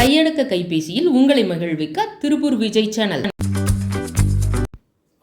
கையடக்க கைபேசியில் உங்களை மகிழ்விக்க திருப்பூர் விஜய் சேனல்.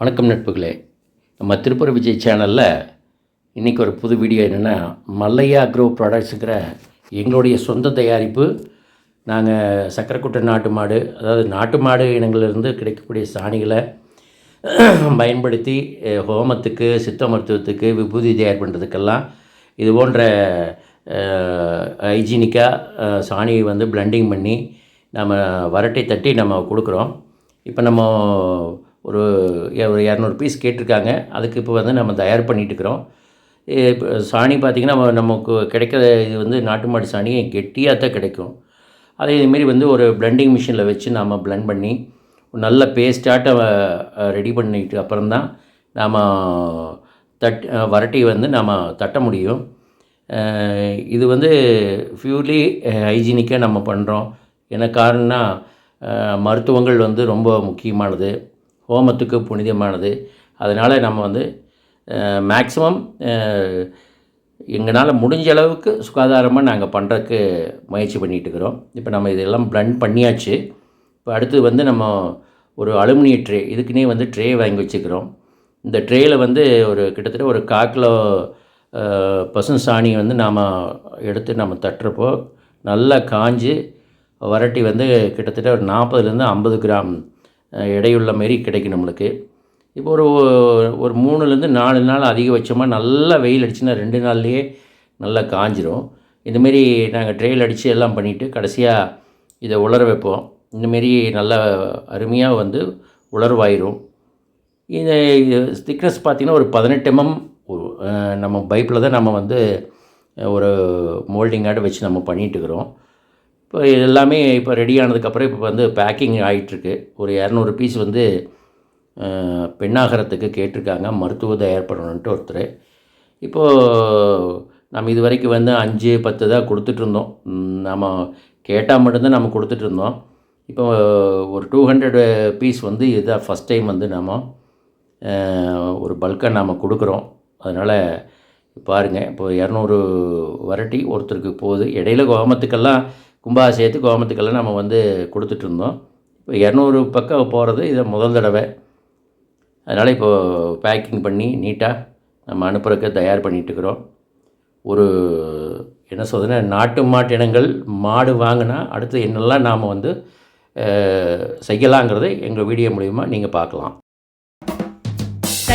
வணக்கம் நட்புகளே. நம்ம திருப்பூர் விஜய் சேனலில் இன்றைக்கி ஒரு புது வீடியோ என்னென்னா மல்லையா க்ரோ ப்ராடக்ட்ஸுங்கிற எங்களுடைய சொந்த தயாரிப்பு. நாங்கள் சக்கரைக்குட்டை நாட்டு மாடு அதாவது நாட்டு மாடு இனங்களிலிருந்து கிடைக்கக்கூடிய சாணிகளை பயன்படுத்தி ஹோமத்துக்கு சித்த மருத்துவத்துக்கு விபூதி தயார் பண்ணுறதுக்கெல்லாம் இது போன்ற ஹைஜீனிக்காக சாணியை வந்து பிளண்டிங் பண்ணி நம்ம வரட்டை தட்டி நம்ம கொடுக்குறோம். இப்போ நம்ம ஒரு ஒரு இரநூறு பீஸ் கேட்டிருக்காங்க. அதுக்கு இப்போ வந்து நம்ம தயார் பண்ணிட்டுருக்குறோம் இப்போ சாணி பார்த்திங்கன்னா நம்ம நமக்கு கிடைக்கிற இது வந்து நாட்டு மாடு சாணி கெட்டியாக தான் கிடைக்கும். அதே இதுமாரி வந்து ஒரு பிளெண்டிங் மிஷினில் வச்சு நாம் பிளெண்ட் பண்ணி நல்ல பேஸ்டாட்ட ரெடி பண்ணிட்டு அப்புறம் தான் நாம் தட் வரட்டி வந்து நாம் தட்ட முடியும். இது வந்து பியூர்லி ஹைஜீனிக்காக நம்ம பண்ணுறோம் என்ன காரணம்னா மருத்துவங்கள் வந்து ரொம்ப முக்கியமானது. ஹோமத்துக்கு புனிதமானது. அதனால் நம்ம வந்து மேக்ஸிமம் எங்களால் முடிஞ்ச அளவுக்கு சுகாதாரமாக நாங்கள் பண்ணுறதுக்கு முயற்சி பண்ணிகிட்டு இருக்கிறோம். இப்போ நம்ம இதெல்லாம் பிளண்ட் பண்ணியாச்சு. இப்போ அடுத்து வந்து நம்ம ஒரு அலுமினிய ட்ரே இதுக்குன்னே வந்து ட்ரே வாங்கி வச்சுக்கிறோம். இந்த ட்ரேயில் வந்து ஒரு கிட்டத்தட்ட ஒரு கால் கிலோ பசும் சாணியை வந்து நாம் எடுத்து நம்ம தட்டுறப்போ நல்லா காஞ்சி வரட்டி வந்து கிட்டத்தட்ட ஒரு நாற்பதுலேருந்து ஐம்பது கிராம் இடையுள்ள எடையுள்ள மாரி கிடைக்கும் நம்மளுக்கு. இப்போ ஒரு ஒரு மூணுலேருந்து நாலு நாள் அதிகபட்சமாக நல்லா வெயில் அடிச்சுன்னா ரெண்டு நாள்லேயே நல்லா காஞ்சிரும். இந்தமாரி நாங்கள் ட்ரெயில் அடித்து எல்லாம் பண்ணிவிட்டு கடைசியாக இதை உலர வைப்போம். இந்தமாரி நல்லா அருமையாக வந்து உலர்வாயிரும். இது திக்னஸ் பார்த்திங்கன்னா ஒரு பதினெட்டு எம்எம் நம்ம பைப்பில் தான் நம்ம வந்து ஒரு மோல்டிங்காக வச்சு நம்ம பண்ணிகிட்டு இருக்கிறோம் இப்போ எல்லாமே இப்போ ரெடி ஆனதுக்கப்புறம் இப்போ வந்து பேக்கிங் ஆகிட்டுருக்கு ஒரு இரநூறு பீஸ் வந்து பெண்ணாகரத்துக்கு கேட்டிருக்காங்க. மருத்துவ தயார் பண்ணணுன்ட்டு ஒருத்தர். இப்போது நம்ம இது வரைக்கும் வந்து அஞ்சு பத்து தான் கொடுத்துட்ருந்தோம் நம்ம கேட்டால் மட்டும்தான் நம்ம கொடுத்துட்ருந்தோம் இப்போ ஒரு டூ ஹண்ட்ரட் பீஸ் வந்து இதுதான் ஃபஸ்ட் டைம் வந்து நம்ம ஒரு பல்காக நாம் கொடுக்குறோம். அதனால் பாருங்கள் இப்போ இரநூறு வரட்டி ஒருத்தருக்கு போகுது. இடையில கோமத்துக்கெல்லாம் கும்பாபிஷேகத்து கோமத்துக்கெல்லாம் நம்ம வந்து கொடுத்துட்ருந்தோம். இப்போ இரநூறு பக்கம் போகிறது இதை முதல் தடவை. அதனால் இப்போது பேக்கிங் பண்ணி நீட்டாக நம்ம அனுப்புறதுக்கு தயார் பண்ணிகிட்ருக்குறோம் ஒரு என்ன சொல்றதுன்னா நாட்டு மாட்டினங்கள் மாடு வாங்கினா அடுத்து என்னெல்லாம் நாம் வந்து செய்யலாங்கிறதை எங்கள் வீடியோ மூலிமா நீங்கள் பார்க்கலாம்.